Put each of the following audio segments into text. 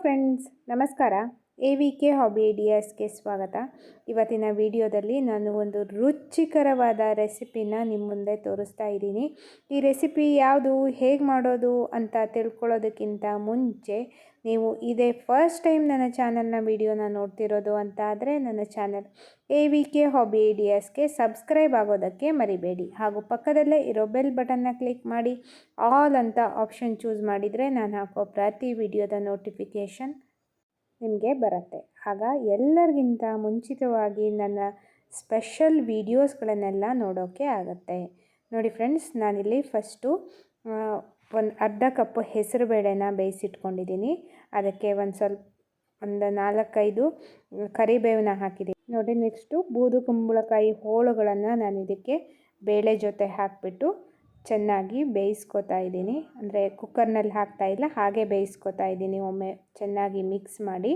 Friends ನಮಸ್ಕಾರ. A V K hobby ಐಡಿಯಾಸ್ಗೆ ಸ್ವಾಗತ. ಇವತ್ತಿನ ವಿಡಿಯೋದಲ್ಲಿ ನಾನು ಒಂದು ರುಚಿಕರವಾದ ರೆಸಿಪಿನ ನಿಮ್ಮ ಮುಂದೆ ತೋರಿಸ್ತಾ ಇದ್ದೀನಿ. ಈ ರೆಸಿಪಿ ಯಾವುದು, ಹೇಗೆ ಮಾಡೋದು ಅಂತ ತಿಳ್ಕೊಳ್ಳೋದಕ್ಕಿಂತ ಮುಂಚೆ ನೀವು ಇದೇ ಫಸ್ಟ್ ಟೈಮ್ ನನ್ನ ಚಾನಲ್ನ ವಿಡಿಯೋನ ನೋಡ್ತಿರೋದು ಅಂತ ಆದರೆ ನನ್ನ channel A V K hobby ಐಡಿಯಾಸ್ಗೆ subscribe ಆಗೋದಕ್ಕೆ ಮರಿಬೇಡಿ. ಹಾಗೂ ಪಕ್ಕದಲ್ಲೇ ಇರೋ ಬೆಲ್ ಬಟನ್ನ ಕ್ಲಿಕ್ ಮಾಡಿ, ಆಲ್ ಅಂತ ಆಪ್ಷನ್ ಚೂಸ್ ಮಾಡಿದರೆ ನಾನು ಹಾಕೋ ಪ್ರತಿ ವಿಡಿಯೋದ ನೋಟಿಫಿಕೇಷನ್ ನಿಮಗೆ ಬರುತ್ತೆ. ಆಗ ಎಲ್ಲರಿಗಿಂತ ಮುಂಚಿತವಾಗಿ ನನ್ನ ಸ್ಪೆಷಲ್ ವೀಡಿಯೋಸ್ಗಳನ್ನೆಲ್ಲ ನೋಡೋಕ್ಕೆ ಆಗುತ್ತೆ. ನೋಡಿ ಫ್ರೆಂಡ್ಸ್ ನಾನಿಲ್ಲಿ ಫಸ್ಟು ಒಂದು ಅರ್ಧ ಕಪ್ಪು ಹೆಸರುಬೇಳೆನ ಬೇಯಿಸಿಟ್ಕೊಂಡಿದ್ದೀನಿ. ಅದಕ್ಕೆ ಒಂದು ಸ್ವಲ್ಪ, ಒಂದು ನಾಲ್ಕೈದು ಕರಿಬೇವನ್ನ ಹಾಕಿದ್ದೀನಿ ನೋಡಿ ನೆಕ್ಸ್ಟು ಬೂದು ಕುಂಬಳಕಾಯಿ ಹೋಳುಗಳನ್ನು ನಾನು ಇದಕ್ಕೆ ಬೇಳೆ ಜೊತೆ ಹಾಕಿಬಿಟ್ಟು ಚೆನ್ನಾಗಿ ಬೇಯಿಸ್ಕೊತಾ ಇದ್ದೀನಿ. ಅಂದರೆ ಕುಕ್ಕರ್ನಲ್ಲಿ ಹಾಕ್ತಾ ಇಲ್ಲ, ಹಾಗೆ ಬೇಯಿಸ್ಕೊತಾ ಇದ್ದೀನಿ. ಒಮ್ಮೆ ಚೆನ್ನಾಗಿ ಮಿಕ್ಸ್ ಮಾಡಿ.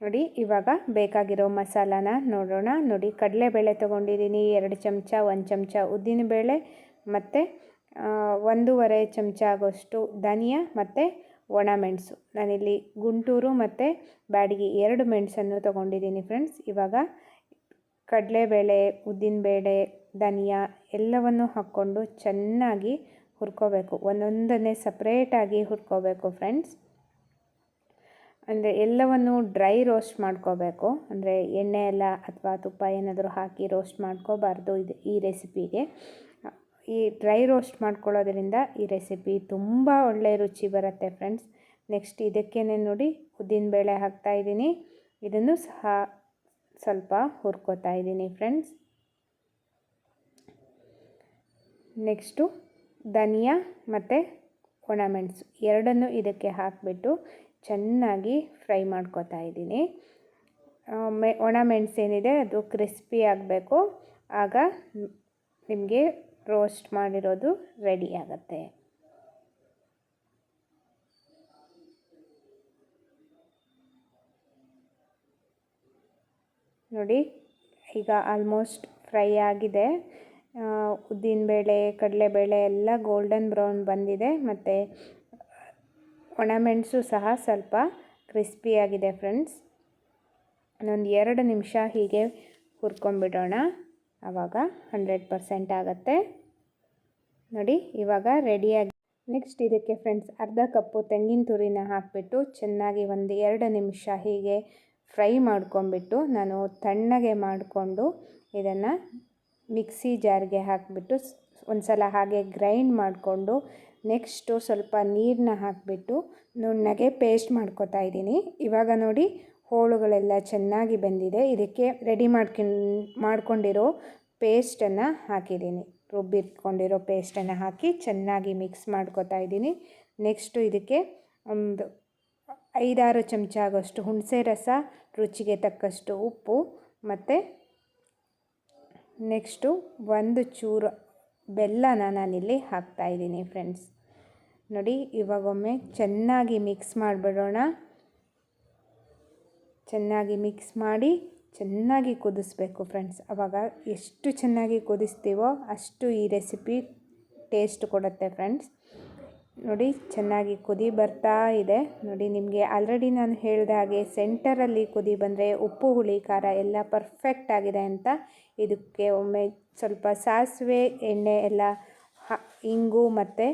ನೋಡಿ, ಇವಾಗ ಬೇಕಾಗಿರೋ ಮಸಾಲಾನ ನೋಡೋಣ. ನೋಡಿ, ಕಡಲೆಬೇಳೆ ತೊಗೊಂಡಿದ್ದೀನಿ. ಎರಡು ಚಮಚ, ಒಂದು ಚಮಚ ಉದ್ದಿನಬೇಳೆ ಮತ್ತು ಒಂದೂವರೆ ಚಮಚ ಆಗೋಷ್ಟು ಧನಿಯಾ, ಮತ್ತು ಒಣಮೆಣಸು ನಾನಿಲ್ಲಿ ಗುಂಟೂರು ಮತ್ತು ಬ್ಯಾಡಿಗೆ ಎರಡು ಮೆಣಸನ್ನು ತೊಗೊಂಡಿದ್ದೀನಿ ಫ್ರೆಂಡ್ಸ್ ಇವಾಗ ಕಡಲೆಬೇಳೆ ಉದ್ದಿನಬೇಳೆ ಧನಿಯಾ ಎಲ್ಲವನ್ನು ಹಾಕ್ಕೊಂಡು ಚೆನ್ನಾಗಿ ಹುರ್ಕೋಬೇಕು. ಒಂದೊಂದನ್ನೇ ಸಪ್ರೇಟಾಗಿ ಹುರ್ಕೋಬೇಕು ಫ್ರೆಂಡ್ಸ್ ಅಂದರೆ ಎಲ್ಲವನ್ನು ಡ್ರೈ ರೋಸ್ಟ್ ಮಾಡ್ಕೋಬೇಕು. ಅಂದರೆ ಎಣ್ಣೆ ಎಲ್ಲ ಅಥವಾ ತುಪ್ಪ ಏನಾದರೂ ಹಾಕಿ ರೋಸ್ಟ್ ಮಾಡ್ಕೋಬಾರ್ದು. ಇದು ಈ ರೆಸಿಪಿಗೆ ಈ ಡ್ರೈ ರೋಸ್ಟ್ ಮಾಡ್ಕೊಳ್ಳೋದ್ರಿಂದ ಈ ರೆಸಿಪಿ ತುಂಬ ಒಳ್ಳೆಯ ರುಚಿ ಬರುತ್ತೆ ಫ್ರೆಂಡ್ಸ್ ನೆಕ್ಸ್ಟ್ ಇದಕ್ಕೇ ನೋಡಿ ಉದ್ದಿನಬೇಳೆ ಹಾಕ್ತಾಯಿದ್ದೀನಿ ಇದನ್ನು ಸಹ ಸ್ವಲ್ಪ ಹುರ್ಕೋತಾ ಇದ್ದೀನಿ ಫ್ರೆಂಡ್ಸ್ ನೆಕ್ಸ್ಟು ಧನಿಯಾ ಮತ್ತು ಒಣಮೆಣಸು ಎರಡನ್ನು ಇದಕ್ಕೆ ಹಾಕಿಬಿಟ್ಟು ಚೆನ್ನಾಗಿ ಫ್ರೈ ಮಾಡ್ಕೋತಾ ಇದ್ದೀನಿ. ಮೆ ಒಣಮೆಣಸು ಏನಿದೆ ಅದು ಕ್ರಿಸ್ಪಿ ಆಗಬೇಕು. ಆಗ ನಿಮಗೆ ರೋಸ್ಟ್ ಮಾಡಿರೋದು ರೆಡಿ ಆಗುತ್ತೆ. ನೋಡಿ, ಈಗ ಆಲ್ಮೋಸ್ಟ್ ಫ್ರೈ ಆಗಿದೆ. ಉದ್ದಿನಬೇಳೆ ಕಡಲೆಬೇಳೆ ಎಲ್ಲ ಗೋಲ್ಡನ್ ಬ್ರೌನ್ ಬಂದಿದೆ. ಮತ್ತು ಒಣಮೆಣಸು ಸಹ ಸ್ವಲ್ಪ ಕ್ರಿಸ್ಪಿಯಾಗಿದೆ ಫ್ರೆಂಡ್ಸ್ ಇನ್ನೊಂದು ಎರಡು ನಿಮಿಷ ಹೀಗೆ ಹುರ್ಕೊಂಬಿಡೋಣ ಆವಾಗ ಹಂಡ್ರೆಡ್ ಪರ್ಸೆಂಟ್ ಆಗುತ್ತೆ. ನೋಡಿ, ಇವಾಗ ರೆಡಿಯಾಗಿ ನೆಕ್ಸ್ಟ್ ಇದಕ್ಕೆ ಫ್ರೆಂಡ್ಸ್ ಅರ್ಧ ಕಪ್ಪು ತೆಂಗಿನ ತುರಿನ ಹಾಕಿಬಿಟ್ಟು ಚೆನ್ನಾಗಿ ಒಂದು ಎರಡು ನಿಮಿಷ ಹೀಗೆ ಫ್ರೈ ಮಾಡ್ಕೊಂಬಿಟ್ಟು ನಾನು ತಣ್ಣಗೆ ಮಾಡಿಕೊಂಡು ಇದನ್ನು ಮಿಕ್ಸಿ ಜಾರ್ಗೆ ಹಾಕಿಬಿಟ್ಟು ಒಂದು ಸಲ ಹಾಗೆ ಗ್ರೈಂಡ್ ಮಾಡಿಕೊಂಡು ನೆಕ್ಸ್ಟು ಸ್ವಲ್ಪ ನೀರನ್ನ ಹಾಕಿಬಿಟ್ಟು ನುಣ್ಣಗೆ ಪೇಸ್ಟ್ ಮಾಡ್ಕೋತಾ ಇದ್ದೀನಿ. ಇವಾಗ ನೋಡಿ ಹೋಳುಗಳೆಲ್ಲ ಚೆನ್ನಾಗಿ ಬಂದಿದೆ. ಇದಕ್ಕೆ ರೆಡಿ ಮಾಡ್ಕೊಂಡು ಮಾಡ್ಕೊಂಡಿರೋ ಪೇಸ್ಟನ್ನು ಹಾಕಿದ್ದೀನಿ. ರುಬ್ಬಿಟ್ಕೊಂಡಿರೋ ಪೇಸ್ಟನ್ನು ಹಾಕಿ ಚೆನ್ನಾಗಿ ಮಿಕ್ಸ್ ಮಾಡ್ಕೊತಾ ಇದ್ದೀನಿ. ನೆಕ್ಸ್ಟು ಇದಕ್ಕೆ ಒಂದು ಐದಾರು ಚಮಚ ಆಗೋಷ್ಟು ಹುಣಸೆ ರಸ, ರುಚಿಗೆ ತಕ್ಕಷ್ಟು ಉಪ್ಪು ಮತ್ತು ನೆಕ್ಸ್ಟು ಒಂದು ಚೂರು ಬೆಲ್ಲನ ನಾನಿಲ್ಲಿ ಹಾಕ್ತಾಯಿದ್ದೀನಿ ಫ್ರೆಂಡ್ಸ್. ನೋಡಿ, ಇವಾಗೊಮ್ಮೆ ಚೆನ್ನಾಗಿ ಮಿಕ್ಸ್ ಮಾಡಿಬಿಡೋಣ. ಚೆನ್ನಾಗಿ ಮಿಕ್ಸ್ ಮಾಡಿ ಚೆನ್ನಾಗಿ ಕುದಿಸ್ಬೇಕು ಫ್ರೆಂಡ್ಸ್. ಅವಾಗ ಎಷ್ಟು ಚೆನ್ನಾಗಿ ಕುದಿಸ್ತೀವೋ ಅಷ್ಟು ಈ ರೆಸಿಪಿ ಟೇಸ್ಟ್ ಕೊಡುತ್ತೆ ಫ್ರೆಂಡ್ಸ್. ನೋಡಿ, ಚೆನ್ನಾಗಿ ಕುದಿ ಬರ್ತಾ ಇದೆ. ನೋಡಿ, ನಿಮಗೆ ಆಲ್ರೆಡಿ ನಾನು ಹೇಳಿದ ಹಾಗೆ ಸೆಂಟರಲ್ಲಿ ಕುದಿ ಬಂದರೆ ಉಪ್ಪು, ಹುಳಿ, ಖಾರ ಎಲ್ಲ ಪರ್ಫೆಕ್ಟ್ ಆಗಿದೆ ಅಂತ. ಇದಕ್ಕೆ ಒಮ್ಮೆ ಸ್ವಲ್ಪ ಸಾಸಿವೆ, ಎಣ್ಣೆ ಎಲ್ಲ ಇಂಗು ಮತ್ತು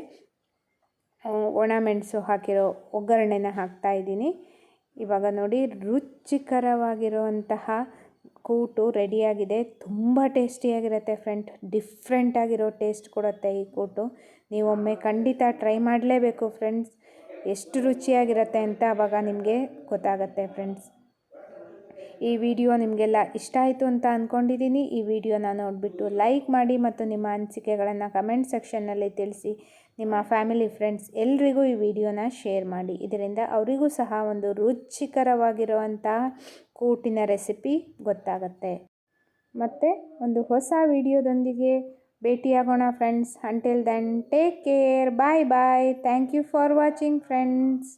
ಒಣಮೆಣಸು ಹಾಕಿರೋ ಒಗ್ಗರಣೆನ ಹಾಕ್ತಾಯಿದ್ದೀನಿ ಇವಾಗ ನೋಡಿ, ರುಚಿಕರವಾಗಿರುವಂತಹ ಕೂಟು ರೆಡಿಯಾಗಿದೆ. ತುಂಬ ಟೇಸ್ಟಿಯಾಗಿರುತ್ತೆ ಫ್ರೆಂಡ್. ಡಿಫ್ರೆಂಟಾಗಿರೋ ಟೇಸ್ಟ್ ಕೊಡುತ್ತೆ ಈ ಕೂಟು. ನೀವೊಮ್ಮೆ ಖಂಡಿತ ಟ್ರೈ ಮಾಡಲೇಬೇಕು ಫ್ರೆಂಡ್ಸ್. ಎಷ್ಟು ರುಚಿಯಾಗಿರುತ್ತೆ ಅಂತ ಆವಾಗ ನಿಮಗೆ ಗೊತ್ತಾಗತ್ತೆ ಫ್ರೆಂಡ್ಸ್. ಈ ವಿಡಿಯೋ ನಿಮಗೆಲ್ಲ ಇಷ್ಟ ಆಯಿತು ಅಂತ ಅಂದ್ಕೊಂಡಿದ್ದೀನಿ ಈ ವಿಡಿಯೋನ ನೋಡಿಬಿಟ್ಟು ಲೈಕ್ ಮಾಡಿ ಮತ್ತು ನಿಮ್ಮ ಅನಿಸಿಕೆಗಳನ್ನು ಕಮೆಂಟ್ ಸೆಕ್ಷನ್ನಲ್ಲಿ ತಿಳಿಸಿ. ನಿಮ್ಮ ಫ್ಯಾಮಿಲಿ ಫ್ರೆಂಡ್ಸ್ ಎಲ್ರಿಗೂ ಈ ವಿಡಿಯೋನ ಶೇರ್ ಮಾಡಿ. ಇದರಿಂದ ಅವರಿಗೂ ಸಹ ಒಂದು ರುಚಿಕರವಾಗಿರುವಂತಹ ಕೂಟಿನ ರೆಸಿಪಿ ಗೊತ್ತಾಗತ್ತೆ. ಮತ್ತು ಒಂದು ಹೊಸ ವಿಡಿಯೋದೊಂದಿಗೆ ಭೇಟಿಯಾಗೋಣ friends until then take care bye bye thank you for watching friends